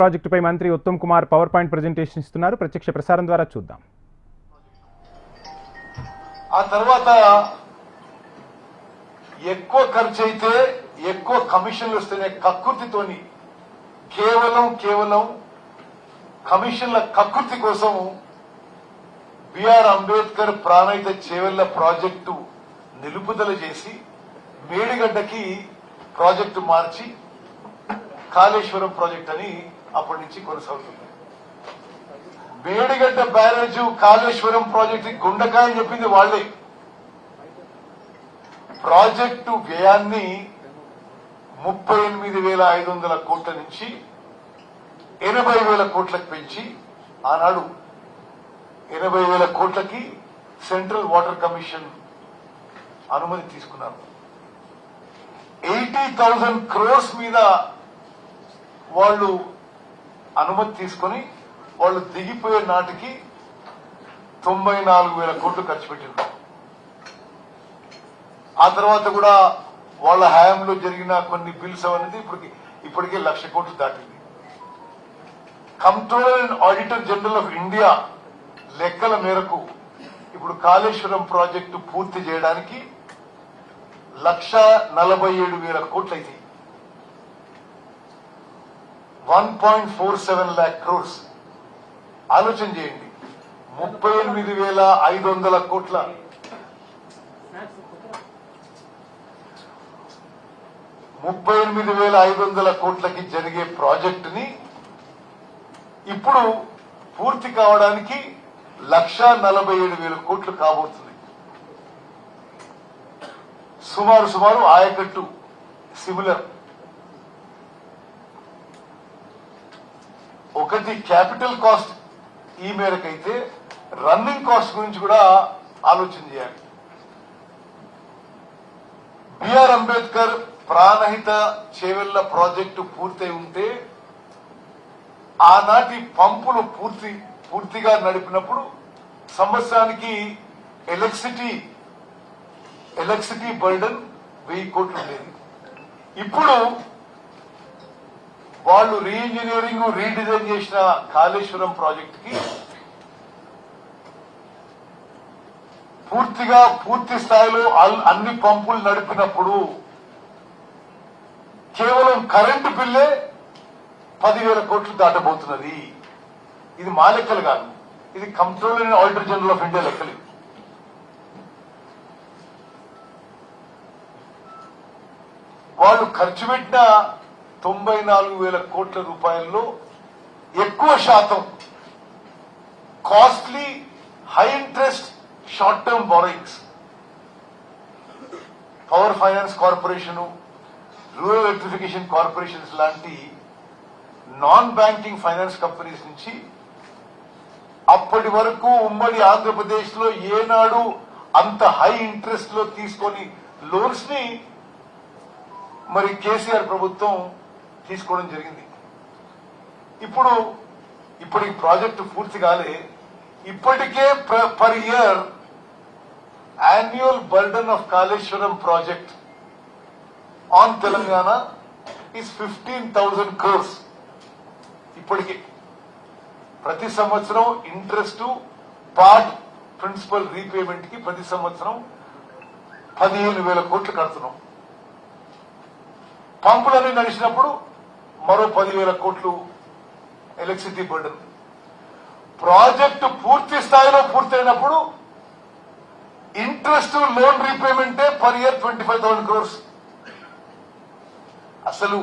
ప్రాజెక్టుపై మంత్రి Uttam Kumar power point presentation ఇస్తున్నారు. ప్రత్యక్ష ప్రసారం ద్వారా చూద్దాం. ఆ తర్వాత ఎక్కువ ఖర్చు అయితే ఎక్కువ కమిషన్లు వస్తున్నాయి కకృతితోని కేవలం కేవలం కమిషన్ల కకృతి కోసం B R Ambedkar Pranahita Chevella project నిలుపుదల చేసి మేడిగడ్డకి ప్రాజెక్టు మార్చి కాళేశ్వరం ప్రాజెక్ట్ అని అప్పటి నుంచి కొనసాగుతుంది. వేడిగడ్డ బ్యారేజ్ కాళేశ్వరం ప్రాజెక్టు గుండకాయ అని చెప్పింది వాళ్ళే ప్రాజెక్టు వ్యయాన్ని ముప్పై ఎనిమిది వేల ఐదు వందల కోట్ల నుంచి ఎనభై వేల కోట్లకు పెంచి ఆనాడు ఎనభై వేల కోట్లకి సెంట్రల్ వాటర్ కమిషన్ అనుమతి తీసుకున్నారు. ఎయిటీ థౌజండ్ క్రోర్స్ మీద వాళ్ళు అనుమతి తీసుకొని వాళ్ళు దిగిపోయే నాటికి తొంభై నాలుగు వేల కోట్లు ఖర్చు పెట్టిండ్రు. ఆ తర్వాత కూడా వాళ్ళ హయాంలో జరిగిన కొన్ని బిల్స్ అనేది ఇప్పటికి ఇప్పటికే లక్ష కోట్లు దాటింది. Controller and auditor general of India లెక్కల మేరకు ఇప్పుడు కాళేశ్వరం ప్రాజెక్టు పూర్తి చేయడానికి లక్ష నలభై ఏడు వేల కోట్లు అయితే one point four seven lakh crores ఆలోచన చేయండి. ముప్పై ఎనిమిది వేల ఐదు వందల కోట్ల. ముప్పై ఎనిమిది వేల ఐదు వందల కోట్లకి జరిగే ప్రాజెక్టుని ఇప్పుడు పూర్తి కావడానికి లక్ష నలభై ఏడు వేల కోట్లు కాబోతుంది సుమారు సుమారు ఆయకట్టు సిమిలర్. ఒకటి క్యాపిటల్ కాస్ట్ ఈ మేరకైతే రన్నింగ్ కాస్ట్ గురించి కూడా ఆలోచన చేయాలి. బిఆర్ అంబేద్కర్ ప్రాణహిత చేవెళ్ళ ప్రాజెక్టు పూర్తయి ఉంటే ఆనాటి పంపులు పూర్తి పూర్తిగా నడిపినప్పుడు సంవత్సరానికి ఎలక్ట్రిసిటీ ఎలక్ట్రిసిటీ బర్డన్ వెయ్యి కోట్లు ఉండేది. ఇప్పుడు వాళ్ళు రీఇంజనీరింగ్ రీడిజైన్ చేసిన కాళేశ్వరం ప్రాజెక్ట్కి పూర్తిగా పూర్తి స్థాయిలో అన్ని పంపులు నడిపినప్పుడు కేవలం కరెంటు బిల్లే పదివేల కోట్లు దాటబోతున్నది. ఇది మా లెక్కలు కాదు. ఇది control auditor general of India లెక్కలు. వాళ్ళు ఖర్చు పెట్టిన తొంభై నాలుగు వేల కోట్ల రూపాయల్లో ఎక్కువ శాతం costly high interest short term borrowings power finance corporation rural electrification corporations లాంటి నాన్ బ్యాంకింగ్ ఫైనాన్స్ కంపెనీస్ నుంచి అప్పటి వరకు ఉమ్మడి ఆంధ్రప్రదేశ్లో ఏనాడు అంత హై ఇంట్రెస్ట్లో తీసుకొని లోన్స్ని మరి కేసీఆర్ ప్రభుత్వం తీసుకోవడం జరిగింది. ఇప్పుడు ఇప్పుడు ఈ ప్రాజెక్టు పూర్తి కాలే. ఇప్పటికే per year annual burden of Kaleshwaram project on Telangana is fifteen thousand crores ఇప్పటికే. ప్రతి సంవత్సరం ఇంట్రెస్ట్ పార్ట్ ప్రిన్సిపల్ రీపేమెంట్కి ప్రతి సంవత్సరం పదిహేను వేల కోట్లు కడుతున్నాం. పంపులన్నీ నడిచినప్పుడు మరో పదివేల కోట్లు ఎలక్ట్రిసిటీ బర్డన్ ప్రాజెక్టు పూర్తి స్థాయిలో పూర్తయినప్పుడు interest loan రీపేమెంటే per year twenty five thousand crores. అసలు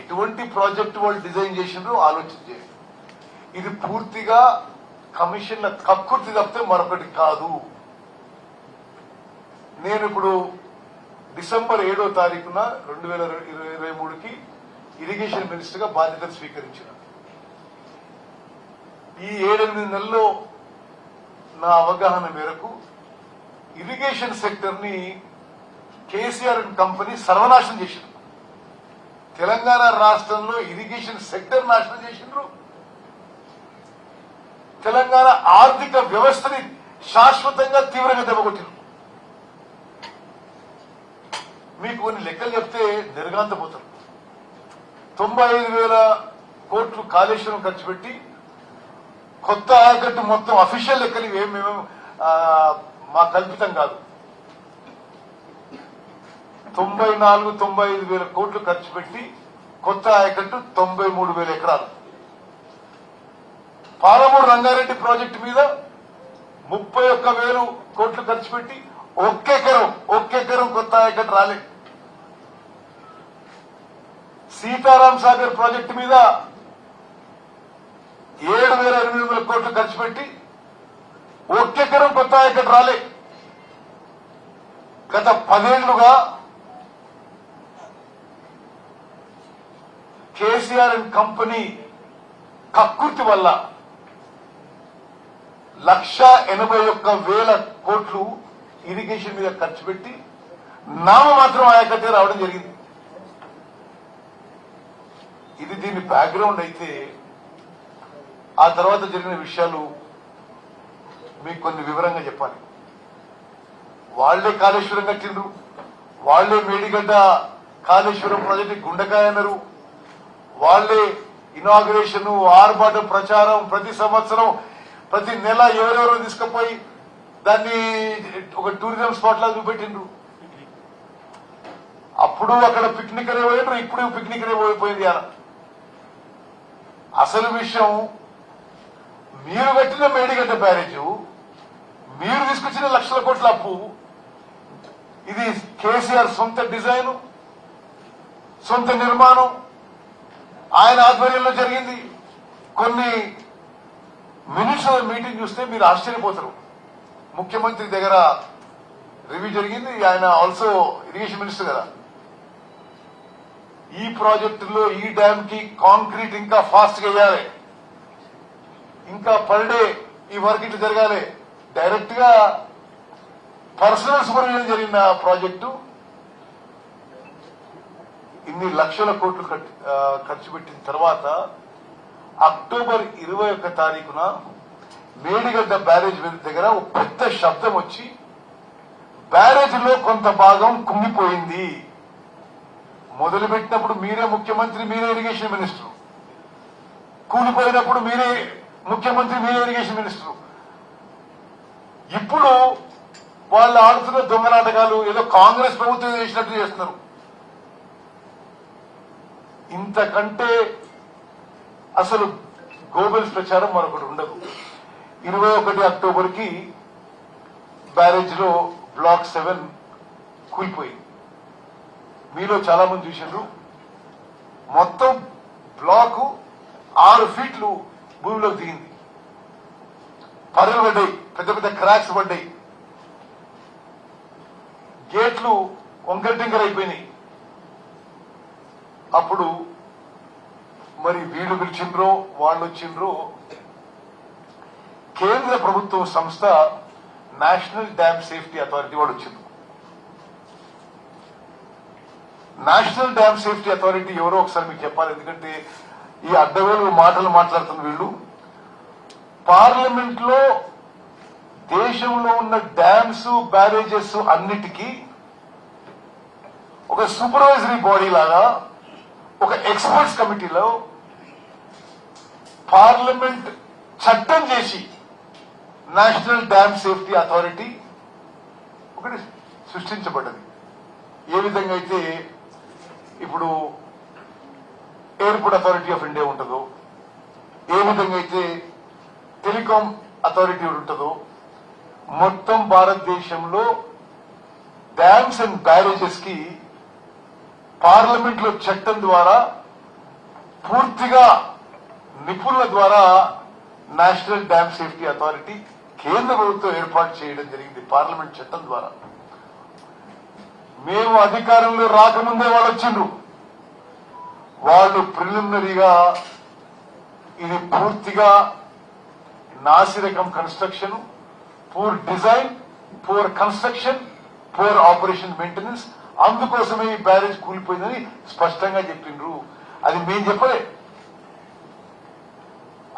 ఎటువంటి ప్రాజెక్టు వాళ్ళు డిజైన్ చేసిండ్రో ఆలోచించే ఇది పూర్తిగా కమిషన్ల కక్కుర్తి తప్పితే మరొకటి కాదు. నేను ఇప్పుడు డిసెంబర్ ఏడో తారీఖున రెండు వేల ఇరవై మూడుకి ఇరిగేషన్ మినిస్టర్గా బాధ్యతలు స్వీకరించిన. ఈ ఏడెనిమిది నెలల్లో నా అవగాహన మేరకు ఇరిగేషన్ సెక్టర్ని కేసీఆర్ అండ్ కంపెనీ సర్వనాశనం చేసింది తెలంగాణ రాష్ట్రంలో ఇరిగేషన్ సెక్టర్ నాశనం చేసిండ్రు. తెలంగాణ ఆర్థిక వ్యవస్థని శాశ్వతంగా తీవ్రంగా దెబ్బకొట్టిండ్రు. మీకు కొన్ని లెక్కలు చెప్తే నిర్గాంతపోతారు తొంభై ఐదు వేల కోట్లు కాళేశ్వరం ఖర్చు పెట్టి కొత్త ఆయకట్టు మొత్తం అఫీషియల్ లెక్కలు ఇవేం మేము మా కల్పితం కాదు. తొంభై నాలుగు తొంభై ఐదు వేల కోట్లు ఖర్చు పెట్టి కొత్త ఆయకట్టు తొంభై మూడు వేల ఎకరాలు. పాలమూరు రంగారెడ్డి ప్రాజెక్టు మీద ముప్పై ఒక్క వేలు కోట్లు ఖర్చు పెట్టి ఒక్కెకరం ఒక్కెకరం కొత్త ఆయకట్టు రాలేదు. సీతారాం సాగర్ ప్రాజెక్టు మీద ఏడు వేల ఎనిమిది వందల కోట్లు ఖర్చు పెట్టి ఒక్కెకరం కొత్త ఇక్కడ రాలే గత పదేళ్ళుగా కేసీఆర్ అండ్ కంపెనీ కక్కుర్తి వల్ల లక్ష ఎనభై ఒక్క వేల కోట్లు ఇరిగేషన్ మీద ఖర్చు పెట్టి నామ మాత్రం ఆయకట్టే రావడం జరిగింది. ఇది దీని బ్యాక్గ్రౌండ్ అయితే ఆ తర్వాత జరిగిన విషయాలు మీకు కొన్ని వివరంగా చెప్పాలి. వాళ్ళే కాళేశ్వరం కట్టిండ్రు. వాళ్ళే మేడిగడ్డ కాళేశ్వరం ప్రాజెక్టు గుండకాయ అన్నారు. వాళ్ళే ఇనాగ్రేషన్ ఆర్భాట ప్రచారం ప్రతి సంవత్సరం ప్రతి నెల ఎవరెవరో తీసుకుపోయి దాన్ని ఒక టూరిజం స్పాట్ లా చూపెట్టిండ్రు. అప్పుడు అక్కడ పిక్నిక్ అనే పోయిండ్రు ఇప్పుడు పిక్నిక్ అనే పోయిపోయింది అలా అసలు విషయం మీరు కట్టిన మేడిగడ్డ బ్యారేజ్? మీరు తీసుకొచ్చిన లక్షల కోట్ల అప్పు? ఇది కేసీఆర్ సొంత డిజైన్ సొంత నిర్మాణం. ఆయన ఆధ్వర్యంలో జరిగింది. కొన్ని మినిట్స్ మీటింగ్ చూస్తే మీరు ఆశ్చర్యపోతారు. ముఖ్యమంత్రి దగ్గర రివ్యూ జరిగింది. ఆయన ఆల్సో ఇరిగేషన్ మినిస్టర్ కదా. ఈ ప్రాజెక్టులో ఈ డ్యామ్కి కాంక్రీట్ ఇంకా ఫాస్ట్గా వేయాలి. ఇంకా పర్ డే ఈ వర్క్ ఇట్లా జరగాలి. డైరెక్ట్గా పర్సనల్ సూపర్విజన్ జరిగిన ప్రాజెక్టు. ఇన్ని లక్షల కోట్లు ఖర్చు పెట్టిన తర్వాత అక్టోబర్ ఇరవై ఒక్క తారీఖున మేడిగడ్డ బ్యారేజ్ దగ్గర ఒక పెద్ద శబ్దం వచ్చి బ్యారేజ్లో కొంత భాగం కుంగిపోయింది. మొదలు పెట్టినప్పుడు మీరే ముఖ్యమంత్రి మీరే ఇరిగేషన్ మినిస్టర్. కూలిపోయినప్పుడు మీరే ముఖ్యమంత్రి మీరే ఇరిగేషన్ మినిస్టర్. ఇప్పుడు వాళ్ళు ఆడుతున్న దొంగ నాటకాలు ఏదో కాంగ్రెస్ ప్రభుత్వం చేసినట్టు చేస్తున్నారు. ఇంతకంటే అసలు గోబెల్స్ ప్రచారం మరొకటి ఉండదు. ఇరవై ఒకటి అక్టోబర్కి బ్యారేజ్లో బ్లాక్ సెవెన్ కూలిపోయింది. మీలో చాలా మంది చూసారు మొత్తం బ్లాక్ ఆరు ఫీట్లు భూమిలోకి దిగింది. పరులు పడ్డాయి పెద్ద పెద్ద క్రాక్స్ పడ్డాయి. గేట్లు వంకర అయిపోయినాయి అప్పుడు మరి వీళ్ళు పిలిచిండ్రో వాళ్ళు వచ్చిండ్రో కేంద్ర ప్రభుత్వ సంస్థ నేషనల్ డ్యామ్ సేఫ్టీ అథారిటీ వాడు వచ్చింది నేషనల్ డ్యామ్ సేఫ్టీ అథారిటీ ఎవరో ఒకసారి మీకు చెప్పాలి. ఎందుకంటే ఈ అడ్డవేలు మాటలు మాట్లాడుతున్న వీళ్ళు పార్లమెంట్లో దేశంలో ఉన్న డ్యామ్స్ బ్యారేజెస్ అన్నిటికీ ఒక సూపర్వైజరీ బాడీ లాగా ఒక ఎక్స్పర్ట్స్ కమిటీలో పార్లమెంట్ చట్టం చేసి నేషనల్ డ్యామ్ సేఫ్టీ అథారిటీ ఒకటి సృష్టించబడ్డది. ఏ విధంగా అయితే ఇప్పుడు ఎయిర్పోర్ట్ అథారిటీ ఆఫ్ ఇండియా ఉంటుందో ఏ విధంగా అయితే టెలికాం అథారిటీ ఉంటుందో మొత్తం భారతదేశంలో డ్యామ్స్ అండ్ బ్యారేజెస్కి పార్లమెంట్లో చట్టం ద్వారా పూర్తిగా నిపుణుల ద్వారా నేషనల్ డ్యామ్ సేఫ్టీ అథారిటీ కేంద్ర ప్రభుత్వం ఏర్పాటు చేయడం జరిగింది పార్లమెంట్ చట్టం ద్వారా. మేము అధికారంలో రాకముందే వాళ్ళు వచ్చిండ్రు. వాళ్ళు ప్రిలిమినరీగా ఇది పూర్తిగా నాసిరకం construction poor design poor construction poor operation maintenance అందుకోసమే ఈ బ్యారేజ్ కూలిపోయిందని స్పష్టంగా చెప్పిండ్రు. అది మేము చెప్పలే.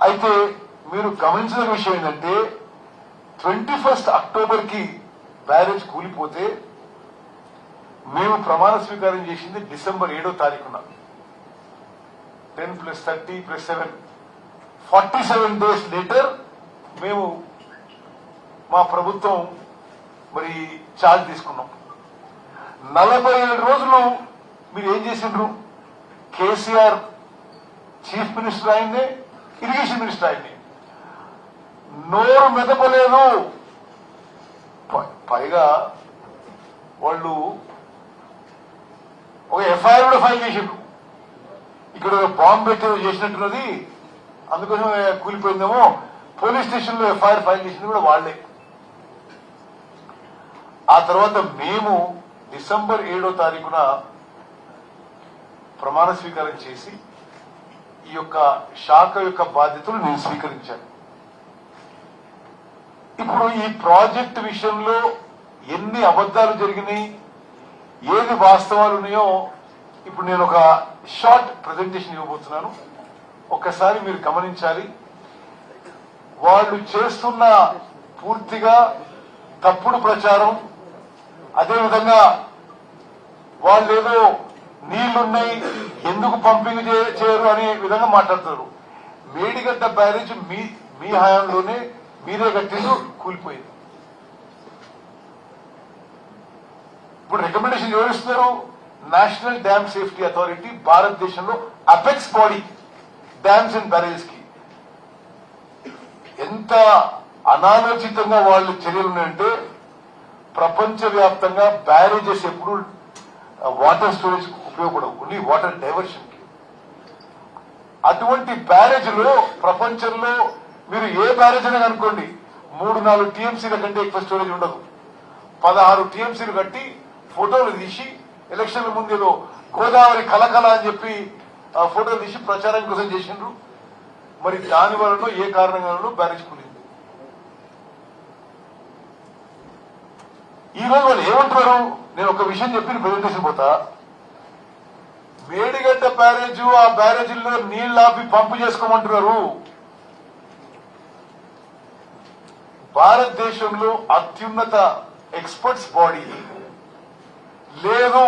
అయితే మీరు గమనించిన విషయం ఏంటంటే ట్వంటీ ఫస్ట్ అక్టోబర్కి బ్యారేజ్ కూలిపోతే మేము ప్రమాణ స్వీకారం చేసింది డిసెంబర్ ఏడో తారీఖున. Ten plus thirty plus seven forty seven days later మేము మా ప్రభుత్వం మరి ఛార్జ్ తీసుకున్నాం. నలభై ఏడు రోజులు మీరు ఏం చేసిండ్రు? కేసీఆర్ చీఫ్ మినిస్టర్ ఆయన్ని ఇరిగేషన్ మినిస్టర్ ఆయన్ని. నోరు మెదపలేదు. పైగా వాళ్ళు ఒక ఎఫ్ఐఆర్ కూడా ఫైల్ చేసిండ్రు. ఇక్కడ బాంబు పెట్టి చేసినట్టున్నది. అందుకోసం కూలిపోయిందేమో. పోలీస్ స్టేషన్లో ఎఫ్ఐఆర్ ఫైల్ చేసింది కూడా వాళ్ళే ఆ తర్వాత మేము డిసెంబర్ ఏడో తారీఖున ప్రమాణ స్వీకారం చేసి ఈ యొక్క శాఖ యొక్క బాధ్యతలు నేను స్వీకరించాను. ఇప్పుడు ఈ ప్రాజెక్ట్ విషయంలో ఎన్ని అబద్ధాలు జరిగినాయి ఏది వాస్తవాలు ఉన్నాయో ఇప్పుడు నేను ఒక షార్ట్ ప్రజెంటేషన్ ఇవ్వబోతున్నాను. ఒక్కసారి మీరు గమనించాలి. వాళ్ళు చేస్తున్న పూర్తిగా తప్పుడు ప్రచారం అదేవిధంగా వాళ్ళు ఏదో నీళ్ళున్నాయి ఎందుకు పంపింగ్ చేయరు అనే విధంగా మాట్లాడుతారు మేడిగడ్డ బ్యారేజ్ మీ మీ హయాంలోనే మీరే కట్టిండు కూలిపోయింది. ఇప్పుడు రికమెండేషన్ ఎవరు నేషనల్ డ్యామ్ సేఫ్టీ అథారిటీ భారతదేశంలో అపెక్స్ బాడీ డ్యామ్స్ అండ్ బ్యారేజ్కి ఎంత అనాలోచితంగా వాళ్ళు చర్యలు ఉన్నాయంటే ప్రపంచవ్యాప్తంగా బ్యారేజెస్ ఎప్పుడు వాటర్ స్టోరేజ్ ఉపయోగపడవు. ఓన్లీ వాటర్ డైవర్షన్కి. అటువంటి బ్యారేజ్లో ప్రపంచంలో మీరు ఏ బ్యారేజ్ అయినా అనుకోండి మూడు నాలుగు టీఎంసీల కంటే ఎక్కువ స్టోరేజ్ ఉండదు. పదహారు టీఎంసీలు కట్టి ఫోటోలు తీసి ఎలక్షన్ల ముందులో గోదావరి కలకల అని చెప్పి ఆ ఫోటోలు తీసి ప్రచారం కోసం చేసిండ్రు. మరి దాని వలన ఏ కారణంగా బ్యారేజ్ కూలింది. ఈ రోజు వాళ్ళు ఏమంటారు నేను ఒక విషయం చెప్పి ప్రజెంటేషన్ పోతా. మేడిగడ్డ బ్యారేజ్ ఆ బ్యారేజీల్లో నీళ్ళు ఆపి పంపు చేసుకోమంటున్నారు. భారతదేశంలో అత్యున్నత ఎక్స్పర్ట్స్ బాడీ. లేదు.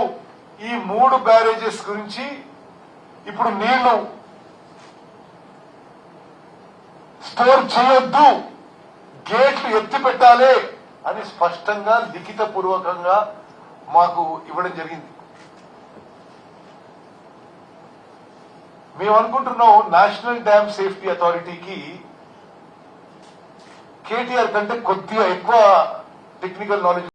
ఈ మూడు బ్యారేజెస్ గురించి ఇప్పుడు నీళ్ళు స్టోర్ చేయొద్దు. గేట్లు ఎత్తి పెట్టాలి అని స్పష్టంగా లిఖిత పూర్వకంగా మాకు ఇవ్వడం జరిగింది. మేము అనుకుంటున్నాం నేషనల్ డ్యామ్ సేఫ్టీ అథారిటీకి కేటీఆర్ కంటే కొద్దిగా ఎక్కువ టెక్నికల్ నాలెడ్జ్